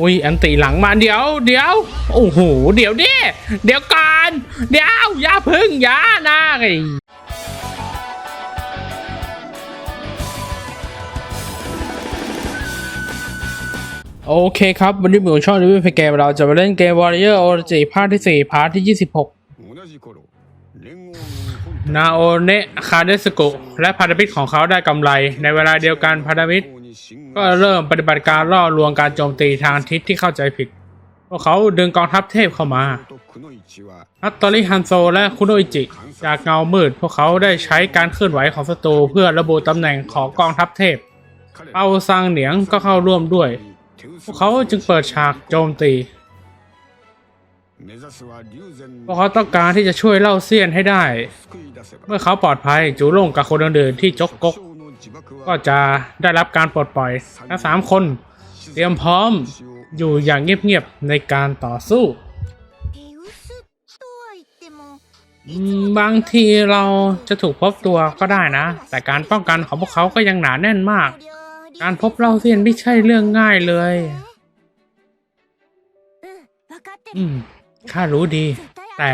อุ้ยอันตีหลังมาเดี๋ยวเดี๋ยวโอ้โหเดี๋ยวดิเดี๋ยวก่อนเดี๋ยวอย่าพึ่งอย่านะไอโอเคครับ วันนี้หมูช่องรีวิวเพเกมเราจะมาเล่นเกม Warrior OG ภาคที่ 4 พาร์ทที่ 26 นาโอเนะคาเดสโกและพารามิตของเขาได้กำไร ในเวลาเดียวกันพารามิต ก็เริ่มปฏิบัติการล่อลวงการโจมตีทางทิศที่เข้าใจผิด พวกเขาดึงกองทัพเทพเข้ามาฮัตตอริฮันโซและคุโนอิจิ จากเงามืด พวกเขาได้ใช้การเคลื่อนไหวของศัตรูเพื่อระบุตำแหน่งของกองทัพเทพ เอาซังเหนียงก็เข้าร่วมด้วย พวกเขาจึงเปิดฉากโจมตีพวกเขาต้องการที่จะช่วยเล่าเซียนให้ได้ เมื่อเขาปลอดภัยจูร่งกับคนเดินที่จกกก ก็จะได้รับการปลดปล่อยทั้งสามคน เตรียมพร้อมอยู่อย่างเงียบๆในการต่อสู้ บางทีเราจะถูกพบตัวก็ได้นะ แต่การป้องกันของพวกเขาก็ยังหนาแน่นมาก การพบเราเซียนไม่ใช่เรื่องง่ายเลย อืมข้ารู้ดี แต่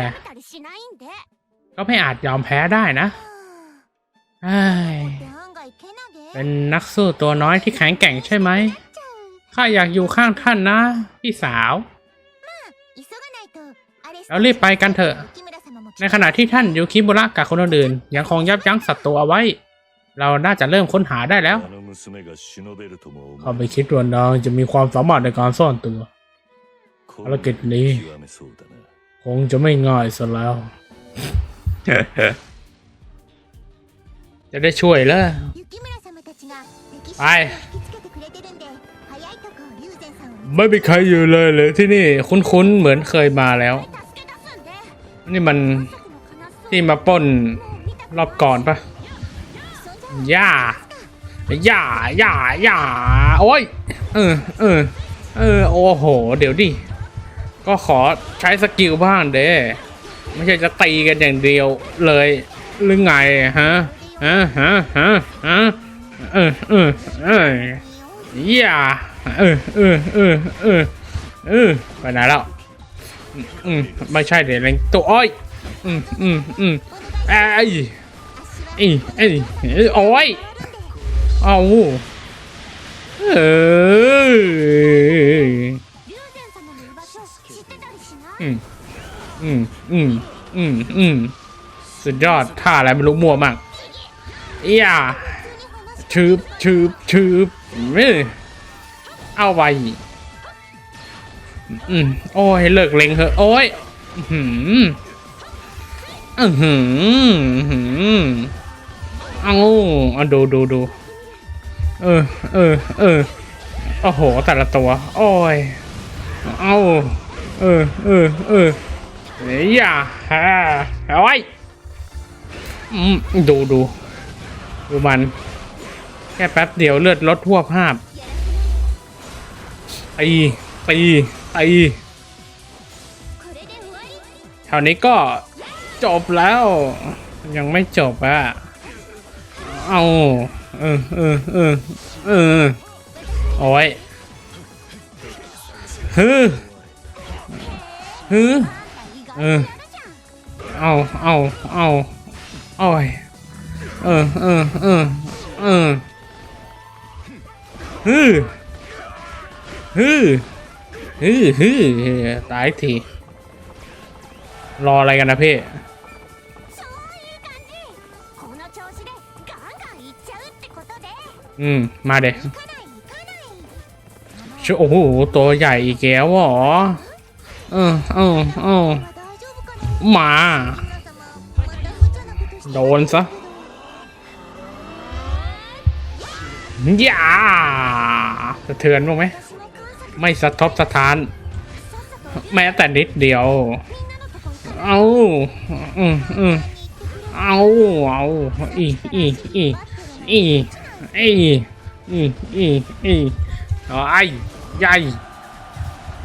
ก็ไม่อาจยอมแพ้ได้นะ เป็นนักสู้ตัวน้อยที่แข็งแกร่งใช่ไหม ข้าอยากอยู่ข้างท่านนะ พี่สาว เรารีบไปกันเถอะ ในขณะที่ท่านยูคิมุระกับคนอื่น ยังคงยับยั้งศัตรูเอาไว้ เราน่าจะเริ่มค้นหาได้แล้วเขาไปคิดว่าน้องจะมีความสามารถในการซ่อนตัวภารกิจนี้ คงจะไม่ง่ายซะแล้ว จะได้ช่วยแล้ว ไปไม่มีใครอยู่เลยเลยที่นี่คุ้นๆเหมือนเคยมาแล้ว นี่มันที่มาป้นรอบก่อนปะย่าย่าย่าย่าโอ้ยเออเออเออโอ้โห เดี๋ยวดิก็ขอใช้สกิลบ้างเด้ไม่ใช่จะตีกันอย่างเดียวเลยหรือไงฮะฮะฮะฮะ เออเออเอออย่าเออเออเออเออเออไปไหนแล้วอืมไม่ใช่เดี๋ยวเล็งตัวอ้อยอืมอืมอืมไอ้ไอ้ไอ้โอ้ยเอาเอออืมอืมอืมอืมอืมสุดยอดท่าอะไรไม่รู้มั่วมากอย่า ชืบชืบชืบเอ้ยเอาไว้อืมโอ้ยเลิกเล็งเถอะโอ้ยอื้อหืมอือหืออื้อหือเอาเอาดูดูดูเออเออเออโอ้โหแต่ละตัว โอ้ยเอาเออเออเออเฮ้ยอย่าฮ่าเอาไว้อืมดูดูดูมัน แค่แป๊บเดียวเลือดลดทั่วภาพตีตีตีคราวนี้ก็จบแล้ว ยังไม่จบอะเอาเออเออเออเออโอ้ยฮือฮือเออเอาเอาเอาโอ้ยเออเออเออเออ ฮือฮือฮือฮือตายที รออะไรกันนะพี่อืม มาเด็กชโอ้โห ตัวใหญ่อีกแล้วเหรอเออเออเออมา โดนซะ อย่าสะเทือนบ้งไหม ไม่สะทบสะทาน แม้แต่นิดเดียว เอาอืมอืมเอาเอาอีอีอีอีอีอีอีอีอ๋อไอ้ใหญ่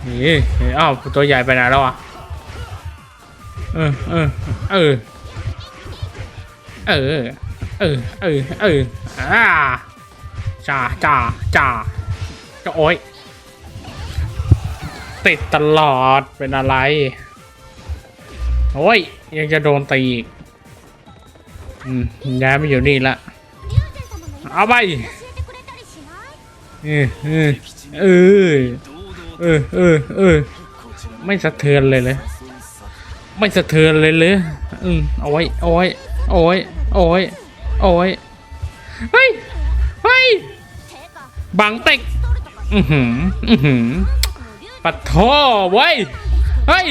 นี่อ้าวตัวใหญ่ไปไหนแล้วอะเออเออเออเออเออเออ จ่าจ่าจ่าก็โอ๊ยติดตลอดเป็นอะไร โอ้ย ยังจะโดนตีอีกอืมย้ายมาอยู่นี่ละ เอาไปเออเออเออเออเออเออไม่สะเทือนเลยเลย ไม่สะเทือนเลยเลยอืมโอ้ยโอ้ยโอ้ยโอ้ยโอ้ยเฮ้ย บังเต็กอือหืออือหือปัดท่อไว้เฮ้ย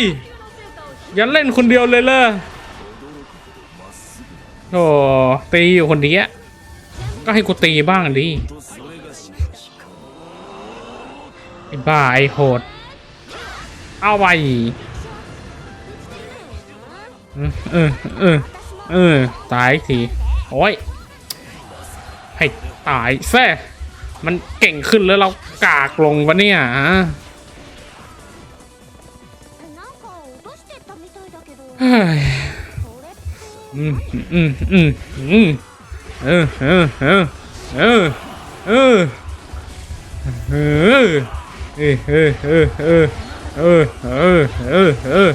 อย่าเล่นคนเดียวเลยเลยโอ้ตีอยู่คนนี้ก็ให้กูตีบ้างดิไอ้บ้าไอ้โหด เอาไปเออเออเออตายทีโอ้ยให้ ตายแซ่มันเก่งขึ้นแล้วเรากากลงวะเนี่ยฮะอืมอืมอืมอืมเออเออเออเออเออเออเออเออเออเออเออเออเออเออ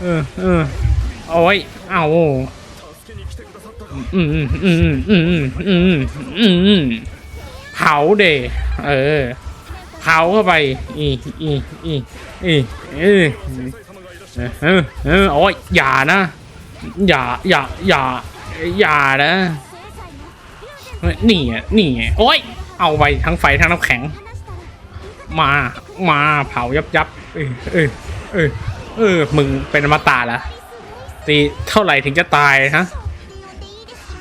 เออเออ เอาไว้เอาอืมอืมอืมอืมอืมอืมอืมอืมเผาเดเออเผาเข้าไปอีอีอีอีเออเออเออโอ้ยอย่านะ อย่าอย่าอย่าอย่านะนี่อะนี่โอ้ยเอาไปทั้งไฟทั้งน้ำแข็ง มามาเผายับยับเออเออเออเออมึงเป็นอมตะเหรอ ตีเท่าไหร่ถึงจะตายฮะ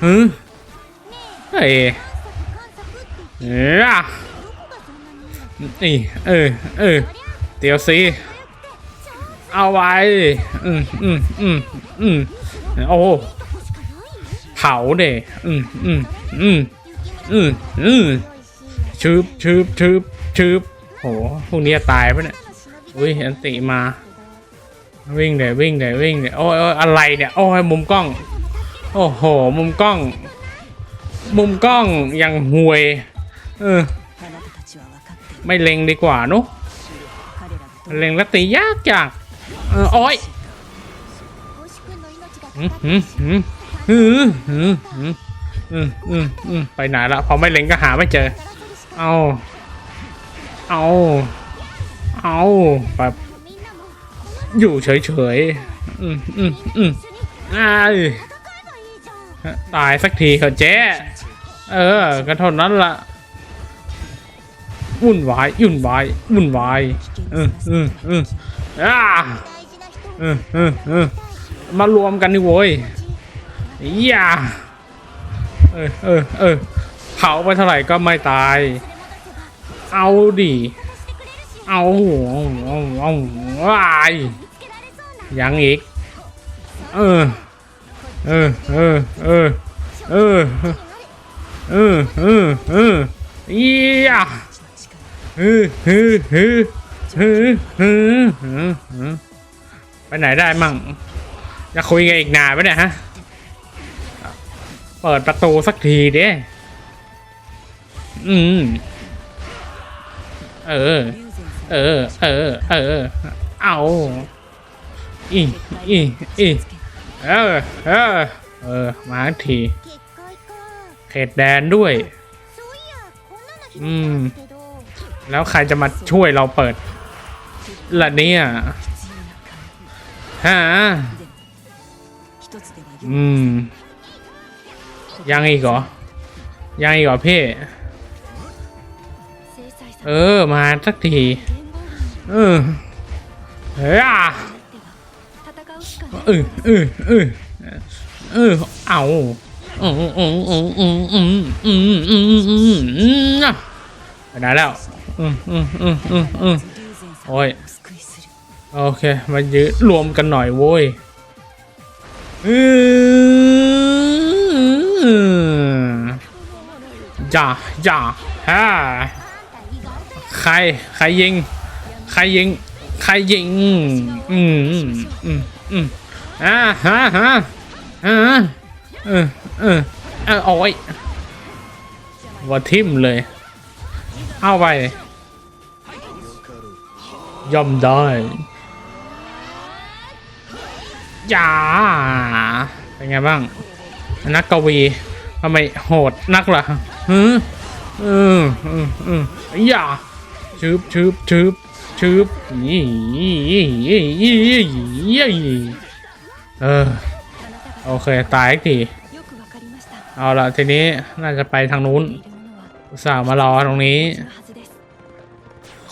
ฮึเฮ้ยเอ้ยนี่เออเออเดี๋ยวสิเอาไว้ อืมอืมอืมอืมโอ้ เผาเด้อืมอืมอืมอืมอืมชืบชืบชืบชืบโหพวกนี้ตายปะเนี่ย อุ้ย อันติมา วิ่งเลยวิ่งเลยวิ่งเลยโอ้ยอะไรเนี่ยโอ้ยมุมกล้อง โอ้โห มุมกล้อง มุมกล้องยังห่วย เออ ไม่เล็งดีกว่านุเล็งแล้วตียากจังเออโอ้ยอืมอืมอืมอืมอืมอืมอืมไปไหนละพอไม่เล็งก็หาไม่เจอ เอาเอาเอาแบบ อยู่เฉยเฉยอืมอืมอืมอ้ตายสักทีเขาเจ๊ เออ ก็เท่นั้นละวุ่นวายยุ่นวายวุ่นวายอืมอืมอืมอ่าอืมอืมอืมมารวมกันนี่โว้ยอย่าเออเออเออเผาไปเท่าไหร่ก็ไม่ตาย เอาดิ เอาหัวเอาเอาไอ ยังอีก เออ เออ เออ เออ เออ เออ เออ เออเออเออฮึฮึไปไหนได้มั่ง จะคุยกันอีกนานไหมเนี่ยฮะ เปิดประตูสักทีเด้อืม เออ เออ เออ เออ เอา อีอีอีเออเออเออมาทีเขตแดนด้วย อืม แล้วใครจะมาช่วยเราเปิดละเนี่ยฮะอืม ยังอีกเหรอ ยังอีกเหรอพี่ เออ มาสักที เออเฮ้ย เออเออเออเออเอาอืมอืมอืมอืมอืมอืมอืมอืมอืมได้แล้วอืมอืมอืมอืมอืมโอ้ยโอเคมายืดรวมกันหน่อยโว้ยอืมอย่าอย่าฮ่าใครใครยิง ใครยิง ใครยิง อืมอืมอืม อ่าฮะฮะเออเออเออโอ้ยว่าทิมเลย เอาไปย่อมได้อย่าเป็นไงบ้าง นักกวีทำไมโหดนักล่ะฮึเออเออเอออย่าชืบชืบชืบชืบยี่ยี่ยี่ยี่ยี่ เออ โอเค ตายอีกทีเอาละทีนี้น่าจะไปทางนู้นสาวมารอตรงนี้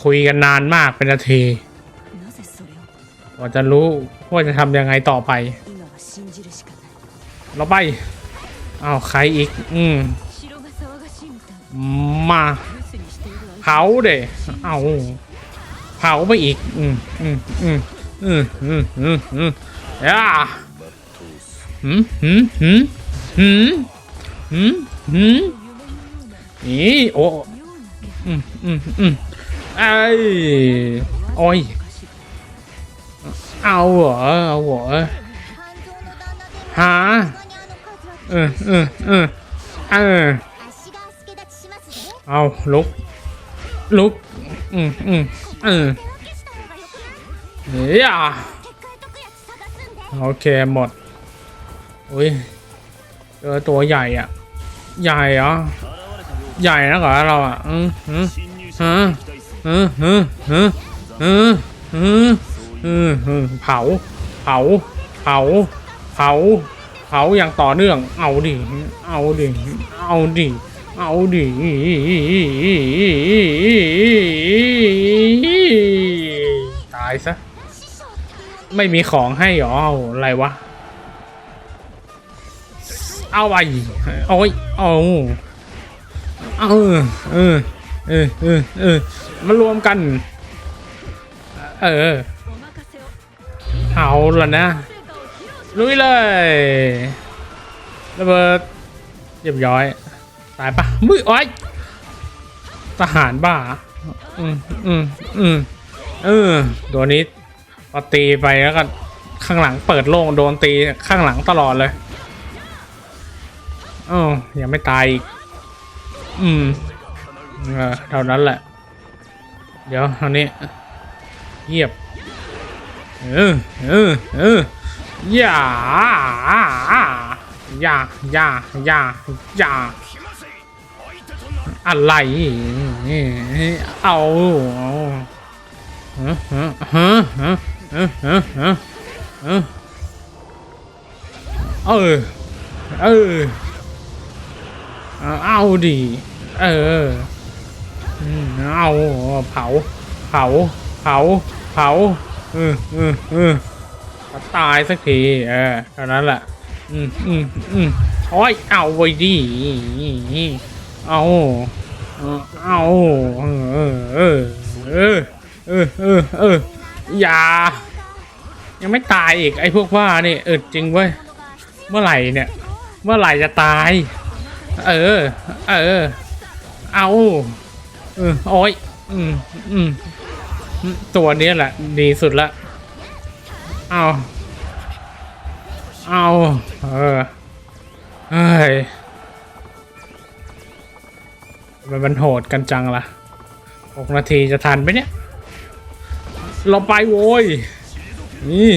คุยกันนานมากเป็นนาทีว่าจะรู้ว่าจะทำยังไงต่อไป เราไปเอาใครอีก อืมมาเผาเด้เอาเผาไปอีก อืมอืมอืมอืมอืมอืม ย่าหืมหืมหืมหืมหืมหืมนี่โอ้อืมอืมอืมไอ้โอ้ยเอาเหรอเอาเหรอหาเออเออเออเออเอาลุกลุกอืมอืมเออเฮ้ย โอเคหมด อุ้ยเจอตัวใหญ่อะ ใหญ่เหรอ ใหญ่นะเหรอเราอะ อืมอืมอืมอืมอืมอืมอืมอืมอืมเผา เผา เผา เผา เผาอย่างต่อเนื่อง เอาดิ เอาดิ เอาดิ เอาดิตายซะ ไม่มีของให้หรออะไรวะ เอาไปโอ้ยเอาเอาเออเออเออเออมารวมกัน เออ เอาละนะลุยเลยระเบิดเรียบร้อย ตายปะมืออ้อยทหารบ้า อืมอืมอืมเออตัวนี้ พอตีไปแล้วก็ข้างหลังเปิดโล่งโดนตีข้างหลังตลอดเลยอ๋อยังไม่ตายอีก อืมเออเท่านั้นแหละ เดี๋ยวเท่านี้เงียบ เออ เออเอออย่าอย่าอย่าอย่าอย่าอะไร เอาฮะฮะฮะ ฮะฮะฮะฮะเออเออเอาดิเออเอาเผา เผา เผา เผาเออเออเออตายสักทีเออเท่านั้นแหละอืมอืมอืมโอ้ยเอาไว้ดิเอาเอาเออเออเออเออเออ อย่า ยังไม่ตายอีกไอ้พวกว่านี่เออจริงเว้ย เมื่อไหร่เนี่ย เมื่อไหร่จะตาย เออ เออ เอาเออโอ้ยอืมอืมตัวนี้แหละ ดีสุดละ เอา เอา เออเฮ้ยมันมันโหดกันจังล่ะหกนาทีจะทันไหมเนี่ย เราไปโว้ยนี่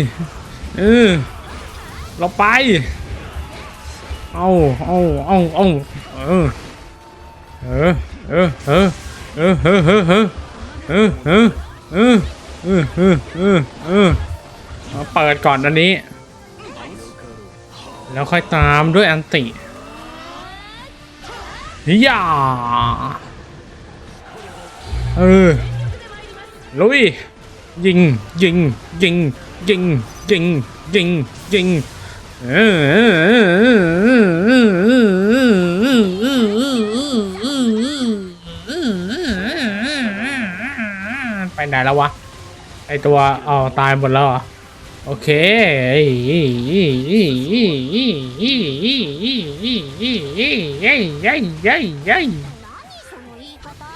เออเราไป เอาเอาเอาเอาเออเออเออเออเออเออเออเออเออเออเออเออเออเออเออเอาเปิดก่อนอันนี้ แล้วค่อยตามด้วยอันติย่าเออลุย ยิงยิงยิงยิงยิงยิงยิงไปไหนแล้ววะ ไอตัวเอาตายหมดแล้วอะโอเค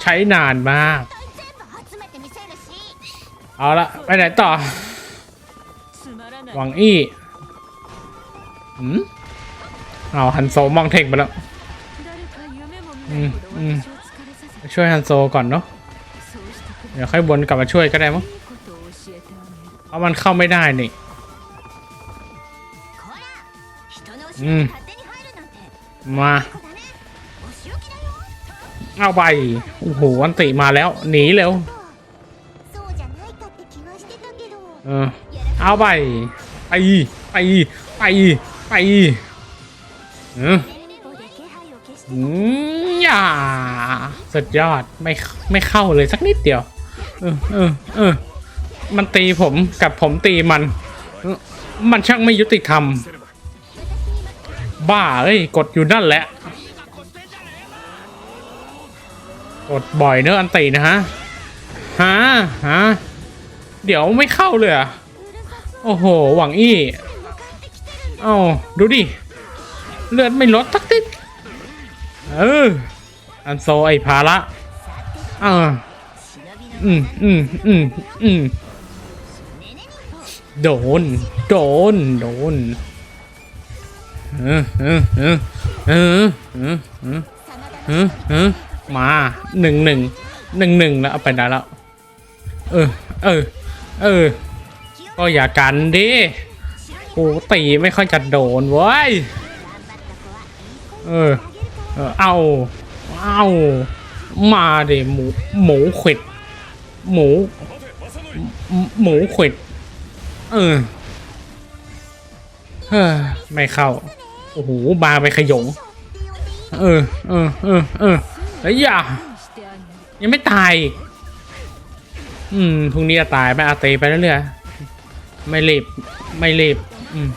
ใช้นานมาก เอาละไปไหนต่อหวังอี้อืมเอาฮันโซมองเทงไปแล้วอืมอืมช่วยฮันโซก่อนเนาะเดี๋ยวค่อยวนกลับมาช่วยก็ได้มั้งเพราะมันเข้าไม่ได้นี่อืมมาเอาไป โอ้โหอันติมาแล้ว หนีเร็ว เออเอาไปไปไปไปไปเอออย่าสุดยอดไม่ไม่เข้าเลยสักนิดเดียว เออเออเออมันตีผมกับผมตีมัน มันช่างไม่ยุติธรรม บ้าเอ้ยกดอยู่นั่นแหละ กดบ่อยเนื้ออันตีนะฮะฮะฮะ เดี๋ยวไม่เข้าเลยอะโอ้โห หวังอี้ เอาดูดิ เลือดไม่ลดสักติดเออ อันโซไอพาระอ่าอืมอืมอืมอืมโดน โดน โดนเออเออเออเออเออเออเออมาหนึ่งหนึ่งหนึ่งหนึ่งแล้วเอาไปได้แล้ว เออ เออ เออ ก็อย่ากันดิโอ้ตีไม่ค่อยจะโดนเว้ยเออ เออ เอา เอา มาดิหมู หมูขวิด หมู หมูขวิด เออ เฮ้ไม่เข้า โอ้โห บาไปขยง เออ เออ เออ เออ แล้วอย่า ยังไม่ตาย อืมพรุ่งนี้จะตายไปอาเตไปเรื่อยๆไม่รีบไม่รีบอืม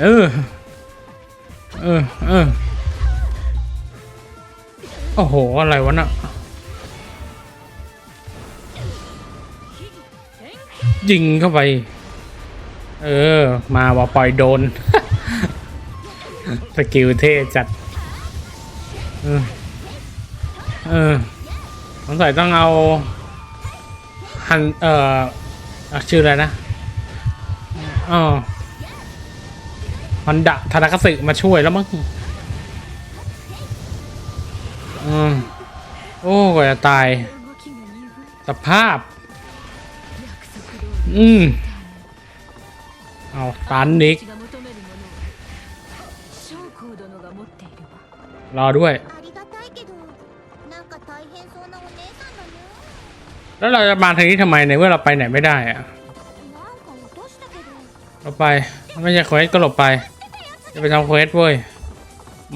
เออเออเออโอ้โห อะไรวะน่ะยิงเข้าไป เออ มาว่าปล่อยโดน สกิลเท่จัด เออ เออ สงสัยต้องเอาฮันเอ่อชื่ออะไรนะอ๋อมันดะธนกสึมาช่วยแล้วมั้งอืมโอ้กว่าจะตาย สภาพ อืมเอาตันนิกรอด้วย แล้วเราจะมาทางนี้ทำไมในเมื่อเราไปไหนไม่ได้อะเราไปไม่ใช่เควสก็หลบไป จะไปทำเควสเว้ย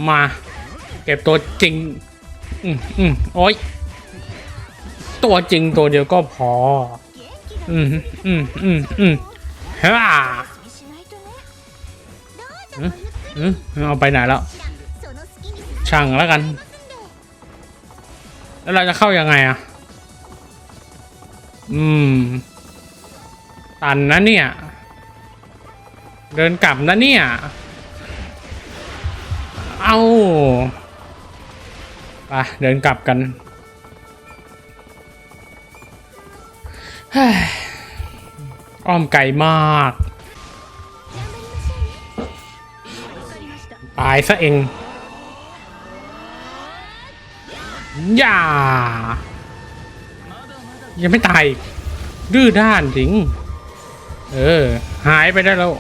มา เก็บตัวจริง อืมอืมโอ้ยตัวจริงตัวเดียวก็พอ อืมอืมอืมอืมฮ่าอืมเอาไปไหนแล้วช่างแล้วกัน แล้วเราจะเข้ายังไงอะ อืม ตันนะเนี่ย เดินกลับนะเนี่ย เอาไปเดินกลับกันอ้อมไก่มาก ตายซะเอง อย่า ยังไม่ตายอีกดื้อด้านจริง เออ หายไปได้แล้ว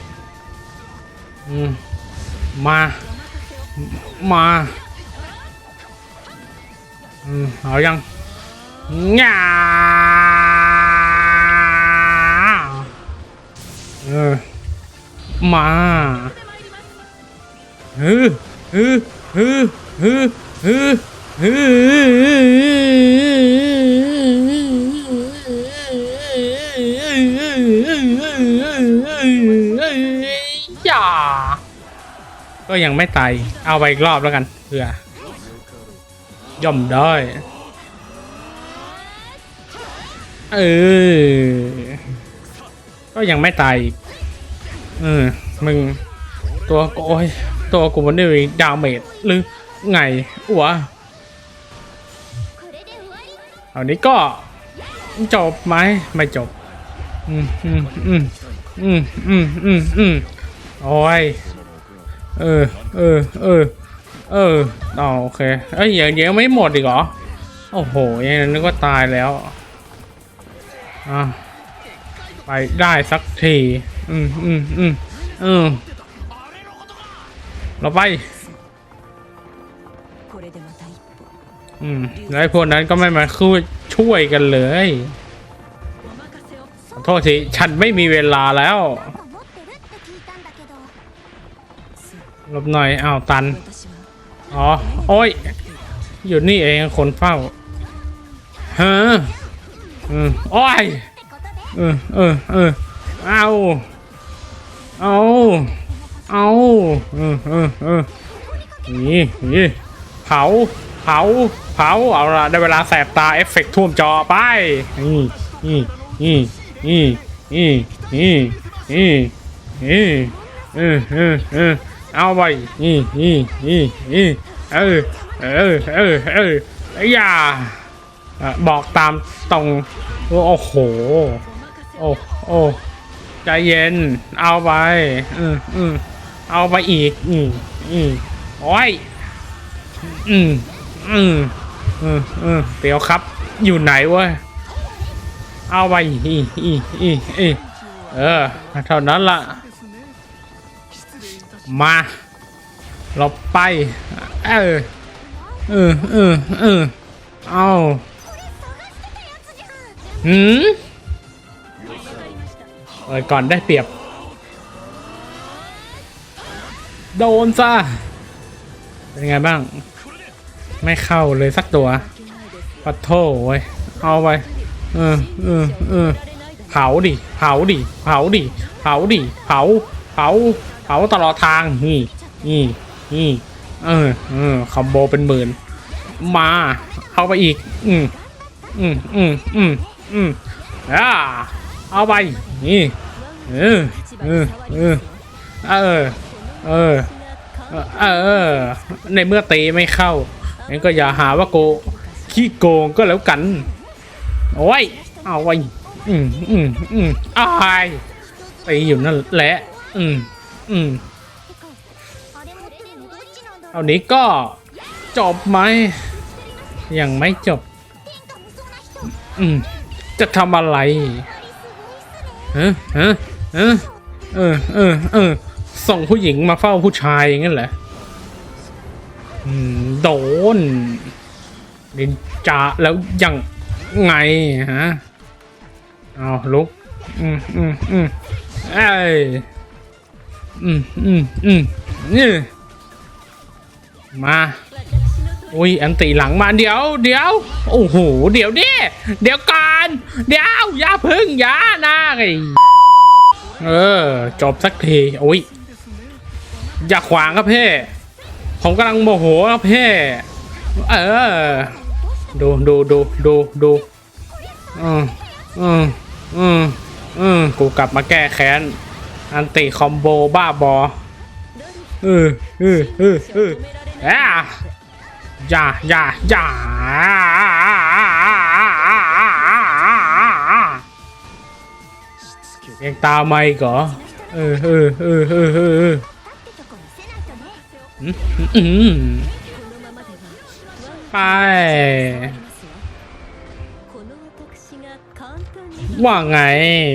อืม มา มา อืม เอายังง่าเออ มาเฮึฮึฮึฮึฮึฮึอ อย่า ก็ยังไม่ตาย เอาไปอีกรอบแล้วกันเพื่อย่อมได้ เออ ก็ยังไม่ตายเออ มึง ตัวโอยตัวกูมันได้ดาวเมจหรือไงวะเอานี้ก็จบไหมไม่จบ อืมอืมอืมอืมอืมอืมโอ้ยเออเออเออเอออ๋อโอเคเอ้ยยังยังไม่หมดอีกเหรอโอ้โหยังนึกว่าตายแล้วอะไปได้สักที อืมอืมอืมอืมเราไปอืมแล้วคนนั้นก็ไม่มาคือช่วยกันเลย โทษทีฉันไม่มีเวลาแล้วลบหน่อยอ้าวตัน อ๋อ โอ้ย อยู่นี่เองคนเฝ้าฮะอืมอ้ยเออเออเออาเอาเอาเออเออเออนี่นี่เผา เผา เผา เอาละได้เวลาแสบตาเอฟเฟกท่วมจอไป นี่นี่นี่ นี่นี่นี่นี่นี่เออเออเออเอาไปนี่นี่นี่นี่เออเออเออเออไอ้ยาอะบอกตามตรงโอ้โหโอ้โอ้ใจเย็น เอาไปอืมอืมเอาไปอีก อืมอืมโอ้ยอืมอืมอืมอืมเดี๋ยวครับ อยู่ไหนวะ เอาไปอีอีอีอีอีเออ เท่านั้นละมาเราไป เออ เออ เออ เออ เอาหืมเปิดก่อนได้เปรียบ โดนซะ เป็นไงบ้าง ไม่เข้าเลยสักตัวปัดโทเว้ย เอาไป เออเออเออเผาดิเผาดิเผาดิเผาดิเผาเผาเผาตลอดทางนี่นี่นี่เออเออคอมโบเป็นหมื่นมาเอาไปอีก อืมอืมอืมอืมอืมอ่าเอาไปนี่เออเออเออเออเออเออเออในเมื่อตีไม่เข้างั้นก็อย่าหาว่าโกขี้โกงก็แล้วกัน โอ้ย เอาไว้ อืมอืมอืมอายไปอยู่นั่นแหละ อืมอืมเอานี้ก็จบไหม ยังไม่จบ อืม จะทำอะไรเออเออเออเออเออเออส่งผู้หญิงมาเฝ้าผู้ชายงั้นแหรอโดนดินจ่าแล้วยัง ไงฮะเอาลุก อืมอืมอืมเอ้ยอืมอืมอืมนี่มาอุ้ยอันตีหลังมาเดี๋ยวเดี๋ยวโอ้โหเดี๋ยวดิเดี๋ยวก่อนเดี๋ยวอย่าพึ่งอย่านะไอเออจบสักทีอุ้ยอย่าขวางครับเพ่ผมกำลังโมโหครับเพ่เออ ดูดูดูดูดูอืมอืมอืมอืมกูกลับมาแก้แค้น อันติคอมโบบ้าบออืออืออืออือออ่าอย่าอย่าอย่ายังตาไม่ก่อเออเออเออเออเออือ ไป ว่าไง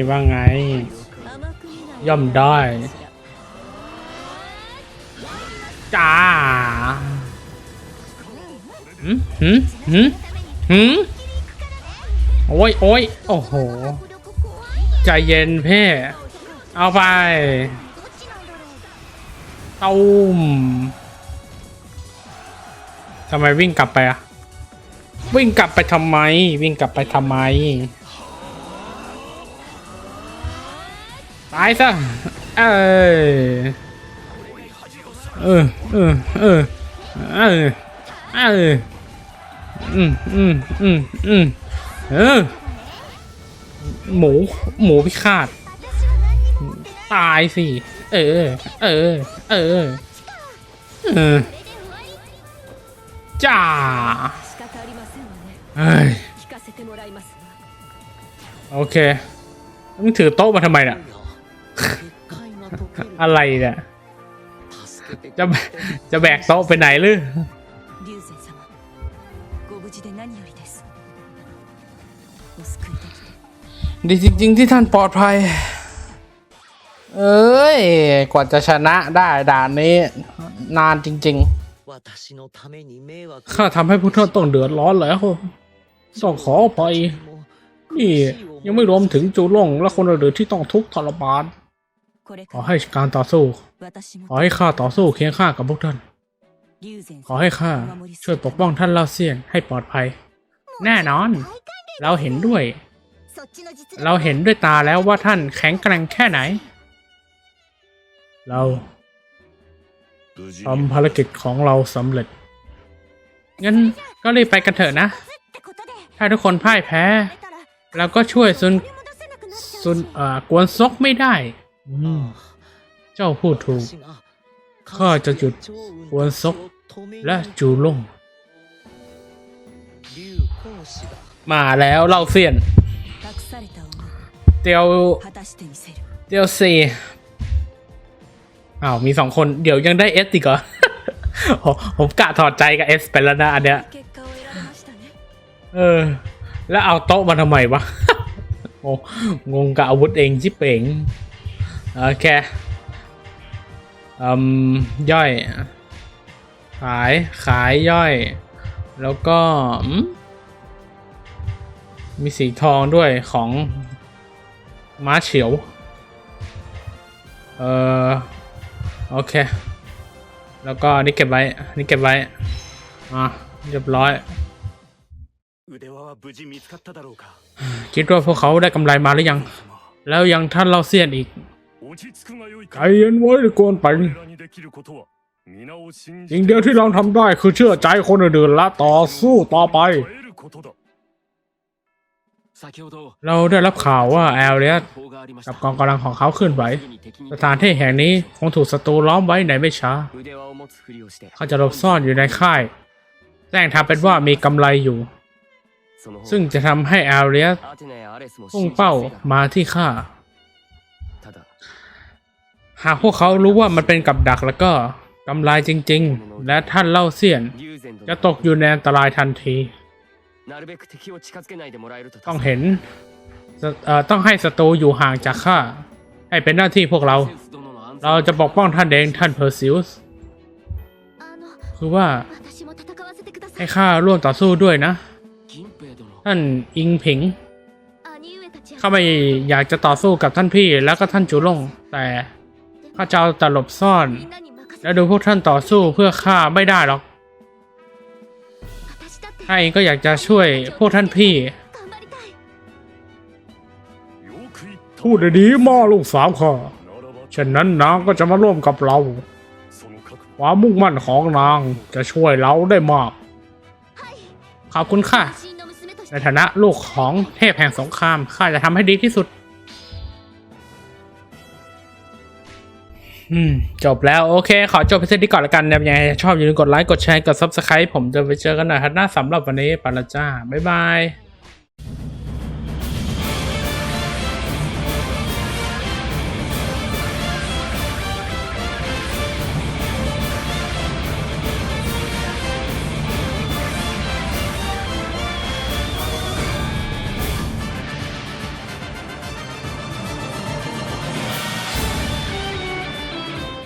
ว่าไง ย่อมได้ จ้าหืมหืมหืมหืโอ้ยโอ้ยโอ้โห ใจเย็นเพ่เอาไปตุ้มำไมวิ่งกลับไปอะวิ่งกลับไปทำไม วิ่งกลับไปทำไม ตายซะ เออเออ เออ เออ เออ เออ อืมอืมอืมอืมเออ หมู หมูพิฆาต ตายสิ เออ เออ เออ เออ จ้าเฮ้ยโอเคมึงถือโต๊ะมาทำไมน่ะ อะไรเนี่ยจะจะแบกโต๊ะไปไหนหรือดีจริง ๆ ที่ท่านปลอดภัย เอ้ย กว่าจะชนะได้ด่านนี้ นานจริง ๆ ข้าทำให้พวกท่านต้องเดือดร้อนแล้วต้องขอไปนี่ยังไม่รวมถึงจูล่งและคนอื่นที่ต้องทุกข์ทรมานขอให้การต่อสู้ ขอให้ข้าต่อสู้เคียงข้ากับพวกท่าน ขอให้ข้าช่วยปกป้องท่านเล่าเสี่ยงให้ปลอดภัย แน่นอน เราเห็นด้วย เราเห็นด้วยตาแล้วว่าท่านแข็งแกร่งแค่ไหน เรา ทำภารกิจของเราสำเร็จ งั้นก็รีบไปกันเถอะนะ ถ้าทุกคนพ่ายแพ้เราก็ช่วยซุนซุนอ่ากวนซกไม่ได้ เจ้าพูดถูก ข้าจะหยุดกวนซกและจูลง มาแล้วเราเสียน เตียวเตียวสี่ อ้าวมีสองคนเดี๋ยวยังได้เอสอีกเหรอผมกะถอดใจกับเอสไปแล้วนะอันเนี้ยเออ แล้วเอาโต๊ะมาทำไมวะโอ้งงกับอาวุธเองจิบเป่งโอเคอืมย่อย ขายขายย่อย แล้วก็มีสีทองด้วยของม้าเฉียว เออ โอเค แล้วก็นี่เก็บไว้ นี่เก็บไว้ อะ เรียบร้อย คิดว่าพวกเขาได้กำไรมาหรือยัง แล้วยังท่านเราเสียนอีกใจเย็นไว้เกินไปสิ่งเดียวที่เราทำได้คือเชื่อใจคนอื่นและต่อสู้ต่อไป เราได้รับข่าวว่าแอลเลียตกับกองกำลังของเขาขึ้นไหว สถานที่แห่งนี้คงถูกศัตรูล้อมไว้ในไม่ช้า เขาจะหลบซ่อนอยู่ในค่ายแจ้งทำเป็นว่ามีกำไรอยู่ ซึ่งจะทำให้แอลเลียตพุ่งเป้ามาที่ข้าหากพวกเขารู้ว่ามันเป็นกับดักแล้วก็กำไรจริง ๆ และท่านเล่าเสียน จะตกอยู่ในอันตรายทันที なるべく敵を近づけないでもらえると ต้องเห็นสเอ่อต้องให้ศัตรูอยู่ห่างจากข้า ให้เป็นหน้าที่พวกเรา セウス殿の安 เรา 全 จะปกป้องท่านเองท่านเพอร์ซิวส์ あの คือว่า 私も戦わせてくださ ให้ い ข้าร่วมต่อสู้ด้วยนะ 銀兵殿 ท่านอิงผิง 兄上たち ข้าไม่อยากจะต่อสู้กับท่านพี่แล้วก็ท่านจูล่ง แต่ข้าจะเอาแต่หลบซ่อน みんなに任せ แล้วดูพวกท่านต่อสู้เพื่อข้าไม่ได้หรอก 私だって ข้าเองก็อยากจะช่วยพวกท่านพี่ พูดดีม่อลูกสาวข้าฉะนั้นนางก็จะมาร่วมกับเรา ความมุ่งมั่นของนางจะช่วยเราได้มาก ขอบคุณค่ะ ในฐานะลูกของเทพแห่งสงครามข้าจะทำให้ดีที่สุด อืม จบแล้ว โอเค ขอจบเพียงเท่านี้ก่อนละกันนะยังไงชอบอย่าลืมกดไลค์ กดแชร์ กด subscribe ผมจะไปเจอกันหน่อยครับหน้าสำหรับวันนี้ไปละจ้า บ๊ายบาย